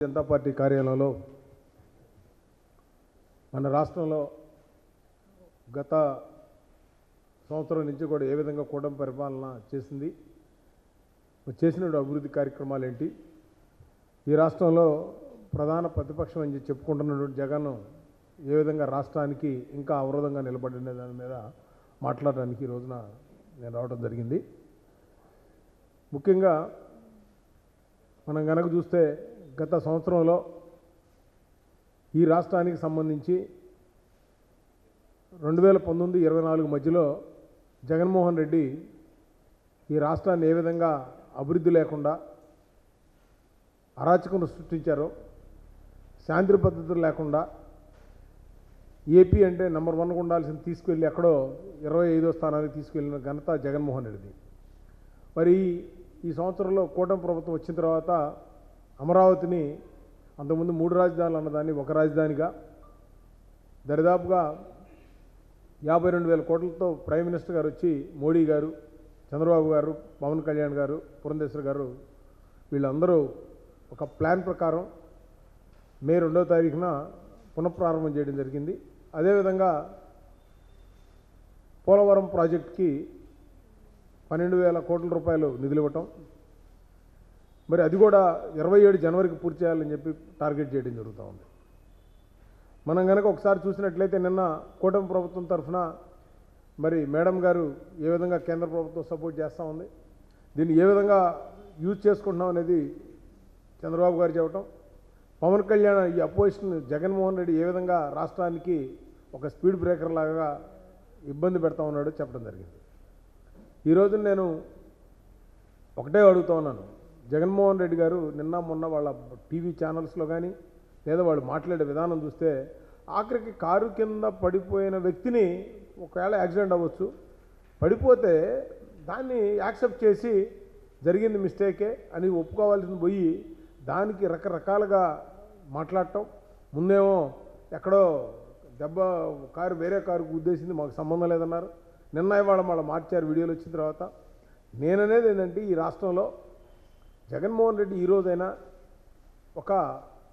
Janata party కార్యాలయంలో మన రాష్ట్రంలో గత సంవత్సరం నుంచి కూడా ఏ విధంగా కూటమి పరిపాలన చేసింది చేసిన అభివృద్ధి కార్యక్రమాలు ఏంటి ఈ రాష్ట్రంలో ప్రధాన ప్రతిపక్షం అని చెప్పుకుంటున్నటువంటి జగన్ ఏ విధంగా రాష్ట్రానికి ఇంకా అవరోధంగా నిలబడిన దాని మీద మాట్లాడడానికి ఈ రోజున నేను రావడం జరిగింది. ముఖ్యంగా మనం కనుక చూస్తే గత సంవత్సరంలో ఈ రాష్ట్రానికి సంబంధించి రెండు వేల పంతొమ్మిది ఇరవై నాలుగు మధ్యలో జగన్మోహన్ రెడ్డి ఈ రాష్ట్రాన్ని ఏ విధంగా అభివృద్ధి లేకుండా అరాచకం సృష్టించారో శాంతి పద్ధతులు లేకుండా ఏపీ అంటే నెంబర్ వన్గా ఉండాల్సిన తీసుకెళ్ళి ఎక్కడో ఇరవై ఐదో స్థానానికి తీసుకెళ్ళిన ఘనత జగన్మోహన్ రెడ్డిది. మరి ఈ సంవత్సరంలో కూటమి ప్రభుత్వం వచ్చిన తర్వాత అమరావతిని అంతకుముందు మూడు రాజధానులు అన్నదాన్ని ఒక రాజధానిగా దరిదాపుగా యాభై రెండు వేల కోట్లతో ప్రైమ్ మినిస్టర్ గారు వచ్చి మోడీ గారు చంద్రబాబు గారు పవన్ కళ్యాణ్ గారు పురంధేశ్వర్ గారు వీళ్ళందరూ ఒక ప్లాన్ ప్రకారం మే రెండో తారీఖున పునఃప్రారంభం చేయడం జరిగింది. అదేవిధంగా పోలవరం ప్రాజెక్ట్కి పన్నెండు వేల కోట్ల రూపాయలు నిధులు ఇవ్వటం మరి అది కూడా ఇరవై ఏడు జనవరికి పూర్తి చేయాలని చెప్పి టార్గెట్ చేయడం జరుగుతూ ఉంది. మనం కనుక ఒకసారి చూసినట్లయితే నిన్న కూటమి ప్రభుత్వం తరఫున మరి మేడం గారు ఏ విధంగా కేంద్ర ప్రభుత్వం సపోర్ట్ చేస్తూ ఉంది దీన్ని ఏ విధంగా యూజ్ చేసుకుంటున్నాం అనేది చంద్రబాబు గారు చెప్పటం పవన్ కళ్యాణ్ ఈ అపోజిషన్ జగన్మోహన్ రెడ్డి ఏ విధంగా రాష్ట్రానికి ఒక స్పీడ్ బ్రేకర్ లాగా ఇబ్బంది పెడతా ఉన్నాడో చెప్పడం జరిగింది. ఈరోజు నేను ఒకటే అడుగుతా ఉన్నాను జగన్మోహన్ రెడ్డి గారు నిన్న మొన్న వాళ్ళ టీవీ ఛానల్స్లో కానీ లేదా వాళ్ళు మాట్లాడే విధానం చూస్తే ఆఖరికి కారు కింద పడిపోయిన వ్యక్తిని ఒకవేళ యాక్సిడెంట్ అవ్వచ్చు. పడిపోతే దాన్ని యాక్సెప్ట్ చేసి జరిగింది మిస్టేకే అని ఒప్పుకోవాల్సింది పోయి దానికి రకరకాలుగా మాట్లాడటం. ముందేమో ఎక్కడో దెబ్బ కారు వేరే కారుకు ఉద్దేశించి మాకు సంబంధం లేదన్నారు. నిన్న ఇవాళ మళ్ళీ మార్చారు వీడియోలు వచ్చిన తర్వాత. నేననేది ఏంటంటే ఈ రాష్ట్రంలో జగన్మోహన్ రెడ్డి ఈరోజైనా ఒక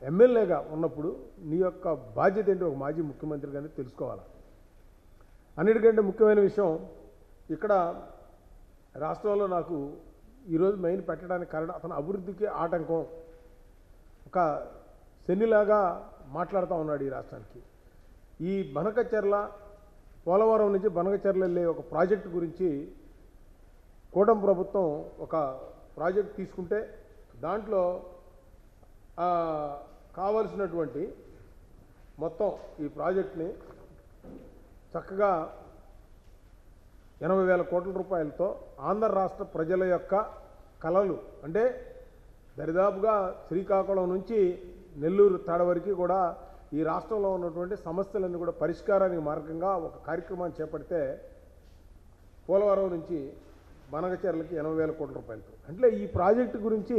ఎమ్మెల్యేగా ఉన్నప్పుడు నీ యొక్క బాధ్యత ఏంటి ఒక మాజీ ముఖ్యమంత్రిగానే తెలుసుకోవాలి? అన్నిటికంటే ముఖ్యమైన విషయం ఇక్కడ రాష్ట్రంలో నాకు ఈరోజు మెయిన్ పెట్టడానికి కారణం అతను అభివృద్ధికి ఆటంకం. ఒక శనిలాగా మాట్లాడుతూ ఉన్నాడు ఈ రాష్ట్రానికి. ఈ బనకచెర్ల పోలవరం నుంచి బనకచెర్ల వెళ్ళే ఒక ప్రాజెక్టు గురించి కూటమి ప్రభుత్వం ఒక ప్రాజెక్ట్ తీసుకుంటే దాంట్లో కావలసినటువంటి మొత్తం ఈ ప్రాజెక్ట్ని చక్కగా ఎనభై వేల కోట్ల రూపాయలతో ఆంధ్ర రాష్ట్ర ప్రజల యొక్క కళలు అంటే దరిదాపుగా శ్రీకాకుళం నుంచి నెల్లూరు తాడ వరకు కూడా ఈ రాష్ట్రంలో ఉన్నటువంటి సమస్యలన్నీ కూడా పరిష్కారానికి మార్గంగా ఒక కార్యక్రమాన్ని చేపడితే పోలవరం నుంచి బనగచర్లకి ఎనభై వేల కోట్ల రూపాయలతో. అంటే ఈ ప్రాజెక్టు గురించి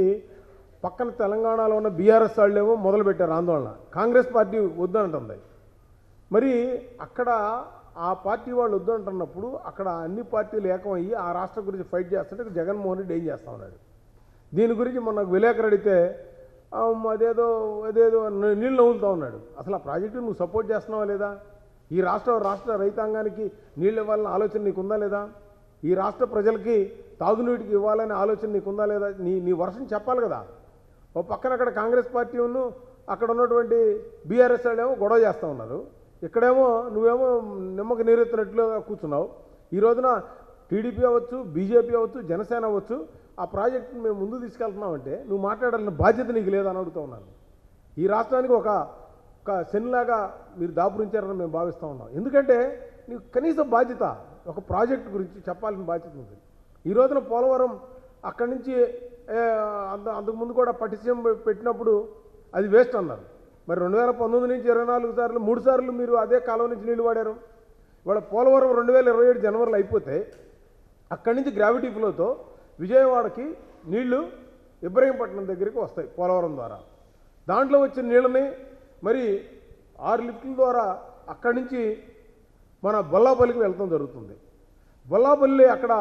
పక్కన తెలంగాణలో ఉన్న బీఆర్ఎస్ వాళ్ళేమో మొదలుపెట్టారు ఆందోళన. కాంగ్రెస్ పార్టీ వద్దంటుంది. మరి అక్కడ ఆ పార్టీ వాళ్ళు వద్దంటున్నప్పుడు అక్కడ అన్ని పార్టీలు ఏకమయ్యి ఆ రాష్ట్రం గురించి ఫైట్ చేస్తుంటే జగన్మోహన్ రెడ్డి ఏం చేస్తా ఉన్నాడు? దీని గురించి మొన్న విలేకరు అడిగితే అదేదో అదేదో నీళ్ళు నవ్వులుతూ ఉన్నాడు. అసలు ఆ ప్రాజెక్టు నువ్వు సపోర్ట్ చేస్తున్నావా లేదా? ఈ రాష్ట్ర రాష్ట్ర రైతాంగానికి నీళ్ళు ఇవ్వాలన్న ఆలోచన నీకుందా లేదా? ఈ రాష్ట్ర ప్రజలకి తాగునీటికి ఇవ్వాలనే ఆలోచన నీకుందా లేదా? నీ నీ వర్షం చెప్పాలి కదా. ఓ పక్కన అక్కడ కాంగ్రెస్ పార్టీ ఉన్ను అక్కడ ఉన్నటువంటి బీఆర్ఎస్ వాళ్ళేమో గొడవ చేస్తూ ఉన్నారు. ఇక్కడేమో నువ్వేమో నిమ్మకి నీరెత్తినట్లుగా కూర్చున్నావు. ఈ రోజున టీడీపీ అవ్వచ్చు బీజేపీ అవ్వచ్చు జనసేన అవ్వచ్చు ఆ ప్రాజెక్టును మేము ముందు తీసుకెళ్తున్నామంటే నువ్వు మాట్లాడాలని బాధ్యత నీకు లేదని అడుగుతూ ఉన్నాను. ఈ రాష్ట్రానికి ఒక ఒక శనిలాగా మీరు దాపురించారని మేము భావిస్తూ ఉన్నాం. ఎందుకంటే నీకు కనీసం బాధ్యత ఒక ప్రాజెక్ట్ గురించి చెప్పాల్సిన బాధ్యత ఉంది. ఈ రోజున పోలవరం అక్కడి నుంచి అంత అంతకుముందు కూడా పటిశ్యం పెట్టినప్పుడు అది వేస్ట్ అన్నారు. మరి రెండు వేల పంతొమ్మిది నుంచి ఇరవై నాలుగు సార్లు మూడు సార్లు మీరు అదే కాలం నుంచి నీళ్ళు వాడారు. ఇవాళ పోలవరం రెండు వేల ఇరవై ఏడు జనవరిలో అయిపోతే అక్కడి నుంచి గ్రావిటీ ఫ్లోతో విజయవాడకి నీళ్ళు ఇబ్రహీంపట్నం దగ్గరికి వస్తాయి పోలవరం ద్వారా. దాంట్లో వచ్చిన నీళ్ళని మరి ఆరు లిఫ్ట్ల ద్వారా అక్కడి నుంచి మన బొల్లాపల్లికి వెళ్ళటం జరుగుతుంది. బొల్లాపల్లి అక్కడ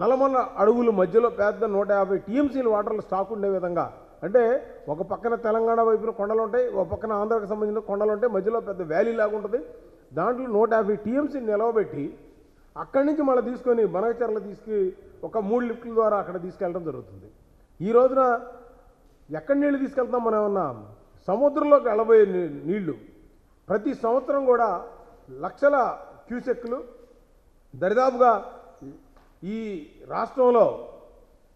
నలమన్న అడుగుల మధ్యలో పెద్ద నూట యాభై టీఎంసీల వాటర్లు స్టాక్ ఉండే విధంగా అంటే ఒక పక్కన తెలంగాణ వైపున కొండలు ఉంటాయి ఒక పక్కన ఆంధ్రాకి సంబంధించిన కొండలు ఉంటాయి మధ్యలో పెద్ద వ్యాలీ లాగా ఉంటుంది. దాంట్లో నూట యాభై టీఎంసీ నిలవబెట్టి అక్కడి నుంచి మళ్ళీ తీసుకొని బనకచర్ల తీసుకు ఒక మూడు లిఫ్ట్ల ద్వారా అక్కడ తీసుకెళ్ళడం జరుగుతుంది. ఈ రోజున ఎక్కడి నీళ్ళు తీసుకెళ్తాం మనం ఏమన్నా? సముద్రంలోకి వెళ్ళబోయే నీళ్ళు ప్రతి సంవత్సరం కూడా లక్షల క్యూసెక్లు దరిదాపుగా ఈ రాష్ట్రంలో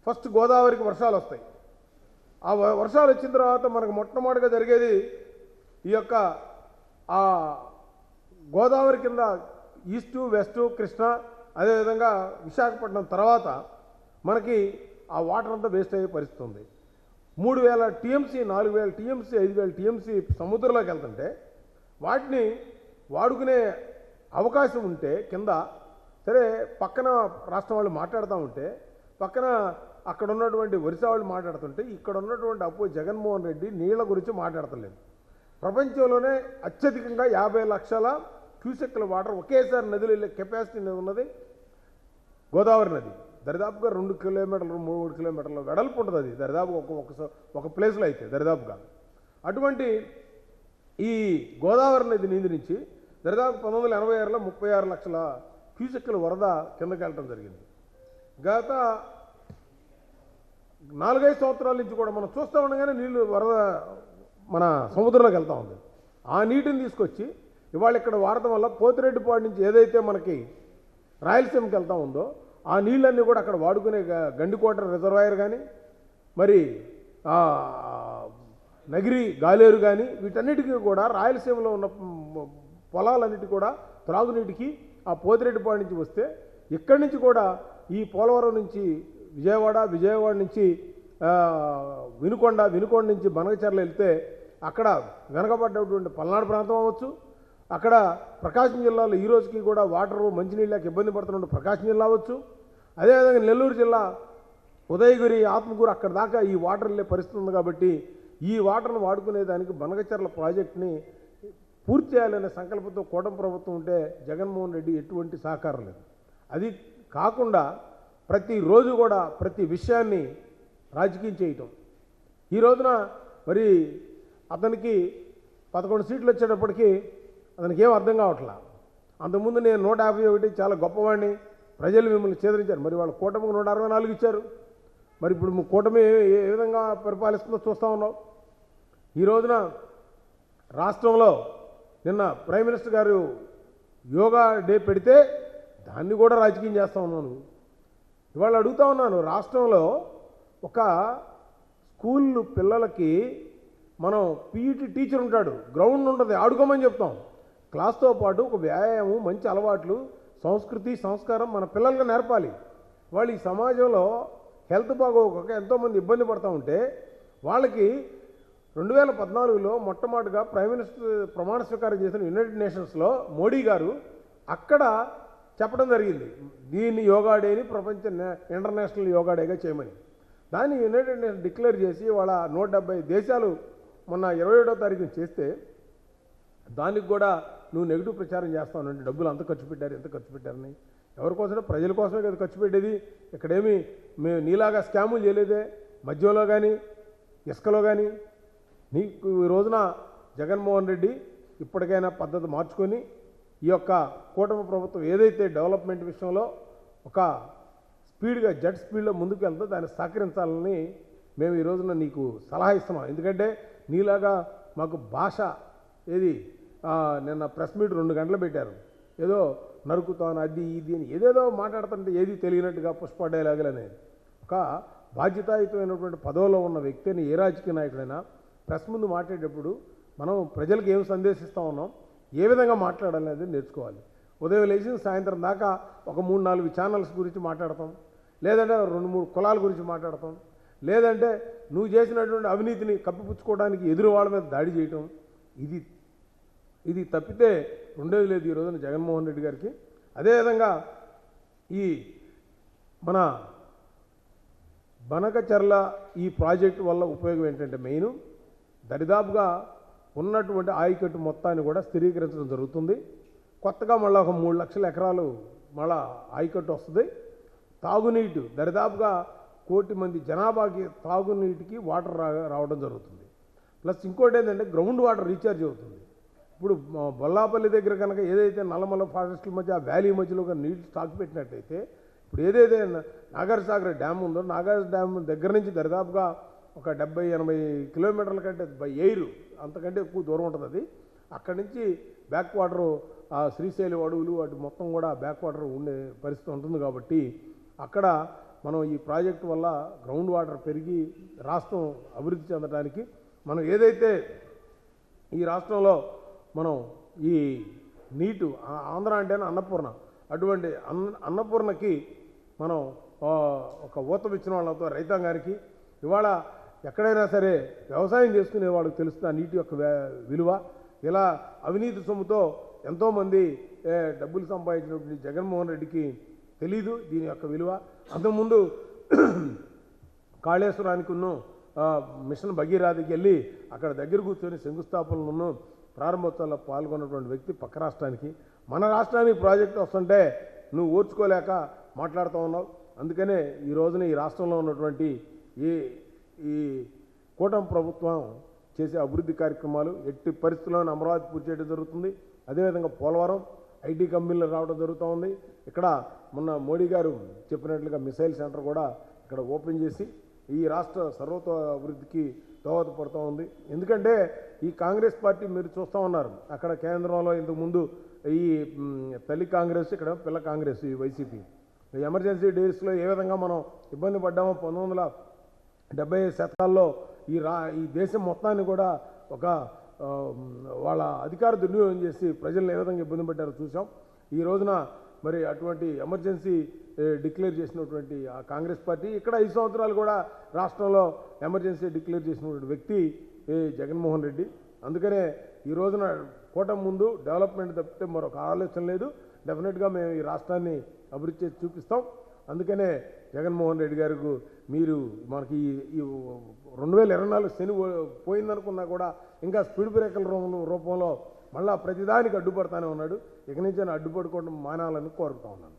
ఫస్ట్ గోదావరికి వర్షాలు వస్తాయి. ఆ వర్షాలు వచ్చిన తర్వాత మనకు మొట్టమొదటిగా జరిగేది ఈ యొక్క ఆ గోదావరి కింద ఈస్టు వెస్టు కృష్ణ అదేవిధంగా విశాఖపట్నం తర్వాత మనకి ఆ వాటర్ అంతా వేస్ట్ అయ్యే పరిస్థితి ఉంది. మూడు వేల టీఎంసీ నాలుగు వేల టీఎంసీ ఐదు వేల టీఎంసీ సముద్రంలోకి వెళ్తుంటే వాటిని వాడుకునే అవకాశం ఉంటే కింద సరే పక్కన రాష్ట్రం వాళ్ళు మాట్లాడుతూ ఉంటే పక్కన అక్కడ ఉన్నటువంటి ఒరిసా వాళ్ళు మాట్లాడుతుంటే ఇక్కడ ఉన్నటువంటి అప్పు జగన్మోహన్ రెడ్డి నీళ్ళ గురించి మాట్లాడతలేదు. ప్రపంచంలోనే అత్యధికంగా యాభై లక్షల క్యూసెక్ల వాటర్ ఒకేసారి నదిలో వెళ్ళే కెపాసిటీ ఉన్నది. గోదావరి నది. దరిదాపుగా రెండు కిలోమీటర్లు మూడు కిలోమీటర్ల వెడల్పు ఉంటుంది అది. దరిదాపు ఒక ఒక ఒక ప్లేస్లో అయితే దరిదాపుగా. అటువంటి ఈ గోదావరి నది నీది నుంచి దరిదాపు పంతొమ్మిది వందల ఎనభై ఆరులో ముప్పై ఆరు లక్షల క్యూసెక్కుల వరద కిందకి వెళ్ళటం జరిగింది. గత నాలుగైదు సంవత్సరాల నుంచి కూడా మనం చూస్తూ ఉండగానే నీళ్ళు వరద మన సముద్రంలోకి వెళ్తూ ఉంది. ఆ నీటిని తీసుకొచ్చి ఇవాళ ఇక్కడ వాడటం వల్ల పోతిరెడ్డిపాడు నుంచి ఏదైతే మనకి రాయలసీమకి వెళ్తూ ఉందో ఆ నీళ్ళన్నీ కూడా అక్కడ వాడుకునే గ- గండికోట రిజర్వాయర్ కానీ మరి నగిరి గాలేరు కానీ వీటన్నిటికీ కూడా రాయలసీమలో ఉన్న పొలాలన్నిటి కూడా త్రాగునీటికి ఆ పోతిరెడ్డిపాడు నుంచి వస్తే ఇక్కడి నుంచి కూడా ఈ పోలవరం నుంచి విజయవాడ విజయవాడ నుంచి వినుకొండ వినుకొండ నుంచి బనగచర్ల వెళ్తే అక్కడ వెనకబడ్డటువంటి పల్నాడు ప్రాంతం అవ్వచ్చు. అక్కడ ప్రకాశం జిల్లాలో ఈ రోజుకి కూడా వాటర్ మంచినీళ్ళకి ఇబ్బంది పడుతున్న ప్రకాశం జిల్లా అవ్వచ్చు. అదేవిధంగా నెల్లూరు జిల్లా ఉదయగిరి ఆత్మకూరు అక్కడ దాకా ఈ వాటర్ వెళ్ళే పరిస్థితి ఉంది కాబట్టి ఈ వాటర్ను వాడుకునేదానికి బనగచర్ల ప్రాజెక్ట్ని పూర్తి చేయాలనే సంకల్పంతో కూటమి ప్రభుత్వం ఉంటే జగన్మోహన్ రెడ్డి ఎటువంటి సహకారం లేదు. అది కాకుండా ప్రతిరోజు కూడా ప్రతి విషయాన్ని రాజకీయం చేయటం. ఈ రోజున మరి అతనికి పదకొండు సీట్లు వచ్చేటప్పటికి అతనికి ఏం అర్థం కావట్లా? అంతకుముందు నేను నూట యాభై ఒకటి చాలా గొప్పవాడిని ప్రజలు మిమ్మల్ని చేదరించారు. మరి వాళ్ళ కూటమికి నూట అరవై నాలుగు ఇచ్చారు. మరి ఇప్పుడు కూటమి ఏ- ఏ విధంగా పరిపాలిస్తుందో చూస్తూ ఉన్నాం. ఈ రోజున రాష్ట్రంలో నిన్న ప్రైమ్ మినిస్టర్ గారు యోగా డే పెడితే దాన్ని కూడా రాజకీయం చేస్తూ ఉన్నాను. ఇవాళ అడుగుతా ఉన్నాను రాష్ట్రంలో ఒక స్కూల్ పిల్లలకి మనం పీఈటీ టీచర్ ఉంటాడు గ్రౌండ్ ఉంటుంది ఆడుకోమని చెప్తాం. క్లాస్తో పాటు ఒక వ్యాయామం మంచి అలవాట్లు సంస్కృతి సంస్కారం మన పిల్లలకు నేర్పాలి. వాళ్ళు ఈ సమాజంలో హెల్త్ బాగోక ఎంతోమంది ఇబ్బంది పడుతూ ఉంటే వాళ్ళకి రెండు వేల పద్నాలుగులో మొట్టమొదటిగా ప్రైమ్ మినిస్టర్ ప్రమాణ స్వీకారం చేసిన యునైటెడ్ నేషన్స్లో మోడీ గారు అక్కడ చెప్పడం జరిగింది. దీన్ని యోగా డేని ప్రపంచ ఇంటర్నేషనల్ యోగా డేగా చేయమని. దాన్ని యునైటెడ్ నేషన్స్ డిక్లేర్ చేసి వాళ్ళ నూట డెబ్బై దేశాలు మొన్న ఇరవై ఏడో తారీఖున చేస్తే దానికి కూడా నువ్వు నెగిటివ్ ప్రచారం చేస్తావు డబ్బులు అంత ఖర్చు పెట్టారు ఎంత ఖర్చు పెట్టారని. ఎవరి కోసమే ప్రజల కోసమే కదా ఖర్చు పెట్టేది. ఇక్కడేమి మేము నీలాగా స్కాములు చేయలేదే. మద్యంలో కానీ ఇసుకలో కానీ నీకు ఈ రోజున జగన్మోహన్ రెడ్డి ఇప్పటికైనా పద్ధతి మార్చుకొని ఈ యొక్క కూటమి ప్రభుత్వం ఏదైతే డెవలప్మెంట్ విషయంలో ఒక స్పీడ్గా జెట్ స్పీడ్లో ముందుకు వెళ్తే దాన్ని సహకరించాలని మేము ఈ రోజున నీకు సలహా ఇస్తున్నాం. ఎందుకంటే నీలాగా మాకు భాష ఏది నిన్న ప్రెస్ మీట్ రెండు గంటలు పెట్టారు. ఏదో నరుకుతాను అది ఇది అని ఏదేదో మాట్లాడుతుంటే ఏది తెలియనట్టుగా పుష్ప డైలాగులు అనేది ఒక బాధ్యతాయుతమైనటువంటి పదవిలో ఉన్న వ్యక్తిని ఏ రాజకీయ నాయకుడైనా ప్రెస్ ముందు మాట్లాడేటప్పుడు మనం ప్రజలకు ఏం సందేశిస్తూ ఉన్నాం ఏ విధంగా మాట్లాడాలనేది నేర్చుకోవాలి. ఉదయం లేచి సాయంత్రం దాకా ఒక మూడు నాలుగు ఛానల్స్ గురించి మాట్లాడతాం లేదంటే రెండు మూడు కులాల గురించి మాట్లాడతాం లేదంటే నువ్వు చేసినటువంటి అవినీతిని కప్పిపుచ్చుకోవడానికి ఎదురు వాళ్ళ మీద దాడి చేయటం ఇది ఇది తప్పితే రెండేది లేదు ఈ రోజున జగన్మోహన్ రెడ్డి గారికి. అదేవిధంగా ఈ మన బనకచర్ల ఈ ప్రాజెక్టు వల్ల ఉపయోగం ఏంటంటే మెయిన్ దరిదాపుగా ఉన్నటువంటి ఆయకట్టు మొత్తాన్ని కూడా స్థిరీకరించడం జరుగుతుంది. కొత్తగా మళ్ళీ ఒక మూడు లక్షల ఎకరాలు మళ్ళా ఆయకట్టు వస్తుంది. తాగునీటి దరిదాపుగా కోటి మంది జనాభాకి తాగునీటికి వాటర్ రా రావడం జరుగుతుంది. ప్లస్ ఇంకోటి ఏంటంటే గ్రౌండ్ వాటర్ రీఛార్జ్ అవుతుంది. ఇప్పుడు బొల్లాపల్లి దగ్గర కనుక ఏదైతే నల్లమల ఫారెస్ట్ల మధ్య ఆ వ్యాలీ మధ్యలో ఒక నీళ్ళు స్టాక్ పెట్టినట్టయితే ఇప్పుడు ఏదైతే న- డ్యామ్ ఉందో నాగార్ డ్యామ్ దగ్గర నుంచి దరిదాపుగా ఒక డెబ్బై ఎనభై కిలోమీటర్ల కంటే బై ఎయిర్ అంతకంటే ఎక్కువ దూరం ఉంటుంది అది. అక్కడి నుంచి బ్యాక్ వాటర్ ఆ శ్రీశైలం అడవులు వాటి మొత్తం కూడా బ్యాక్ వాటర్ ఉండే పరిస్థితి ఉంటుంది కాబట్టి అక్కడ మనం ఈ ప్రాజెక్టు వల్ల గ్రౌండ్ వాటర్ పెరిగి రాష్ట్రం అభివృద్ధి చెందడానికి మనం ఏదైతే ఈ రాష్ట్రంలో మనం ఈ నీటు ఆంధ్ర అంటేనే అన్నపూర్ణ. అటువంటి అన్న అన్నపూర్ణకి మనం ఒక ఊతం ఇచ్చిన వాళ్ళతో రైతాంగానికి ఇవాళ ఎక్కడైనా సరే వ్యవసాయం చేసుకునే వాళ్ళకి తెలుస్తుంది ఆ నీటి యొక్క విలువ. ఇలా అవినీతి సొమ్ముతో ఎంతోమంది డబ్బులు సంపాదించినటువంటి జగన్మోహన్ రెడ్డికి తెలీదు దీని యొక్క విలువ. అంతకుముందు కాళేశ్వరానికిను ఆ, మిషన్ భగీరాథకి వెళ్ళి అక్కడ దగ్గర కూర్చొని శంకుస్థాపనలను ప్రారంభోత్సవాల్లో పాల్గొన్నటువంటి వ్యక్తి పక్క రాష్ట్రానికి. మన రాష్ట్రానికి ప్రాజెక్టు వస్తుంటే నువ్వు ఓర్చుకోలేక మాట్లాడుతూ ఉన్నావు. అందుకనే ఈ రోజున ఈ రాష్ట్రంలో ఉన్నటువంటి ఈ ఈ కూటమి ప్రభుత్వం చేసే అభివృద్ధి కార్యక్రమాలు ఎట్టి పరిస్థితుల్లోనే అమరావతి పూర్తి చేయడం జరుగుతుంది. అదేవిధంగా పోలవరం ఐటీ కంపెనీలు రావడం జరుగుతూ ఉంది. ఇక్కడ మొన్న మోడీ గారు చెప్పినట్లుగా మిసైల్ సెంటర్ కూడా ఇక్కడ ఓపెన్ చేసి ఈ రాష్ట్ర సర్వత అభివృద్ధికి దోహదపడుతూ ఉంది. ఎందుకంటే ఈ కాంగ్రెస్ పార్టీ మీరు చూస్తూ ఉన్నారు. అక్కడ కేంద్రంలో ఇంతకుముందు ఈ తల్లి కాంగ్రెస్ ఇక్కడ పిల్ల కాంగ్రెస్ ఈ వైసీపీ. ఎమర్జెన్సీ డేస్లో ఏ విధంగా మనం ఇబ్బంది పడ్డామో పంతొమ్మిది వందల డెబ్బై శతకాల్లో ఈ రా ఈ దేశం మొత్తాన్ని కూడా ఒక వాళ్ళ అధికార దుర్వినియోగం చేసి ప్రజలను ఏ విధంగా ఇబ్బంది పెట్టారో చూసాం ఈ రోజున మరి అటువంటి ఎమర్జెన్సీ డిక్లేర్ చేసినటువంటి ఆ కాంగ్రెస్ పార్టీ ఇక్కడ ఐదు సంవత్సరాలు కూడా రాష్ట్రంలో ఎమర్జెన్సీ డిక్లేర్ చేసినటువంటి వ్యక్తి ఏ జగన్మోహన్ రెడ్డి. అందుకనే ఈ రోజున కూటమి ముందు డెవలప్మెంట్ తప్పితే మరొక ఆలోచన లేదు. డెఫినెట్గా మేము ఈ రాష్ట్రాన్ని అభివృద్ధి చేసి చూపిస్తాం. అందుకనే జగన్మోహన్ రెడ్డి గారికి మీరు మనకి ఈ రెండు వేల ఇరవై నాలుగు శని పోయిందనుకున్నా కూడా ఇంకా స్పీడ్ బ్రేకర్ల రూ- రూపంలో మళ్ళా ప్రతిదానికి అడ్డుపడతానే ఉన్నాడు. ఇక నుంచి అడ్డుపడుకోవడం మానాలని కోరుతా ఉన్నాను.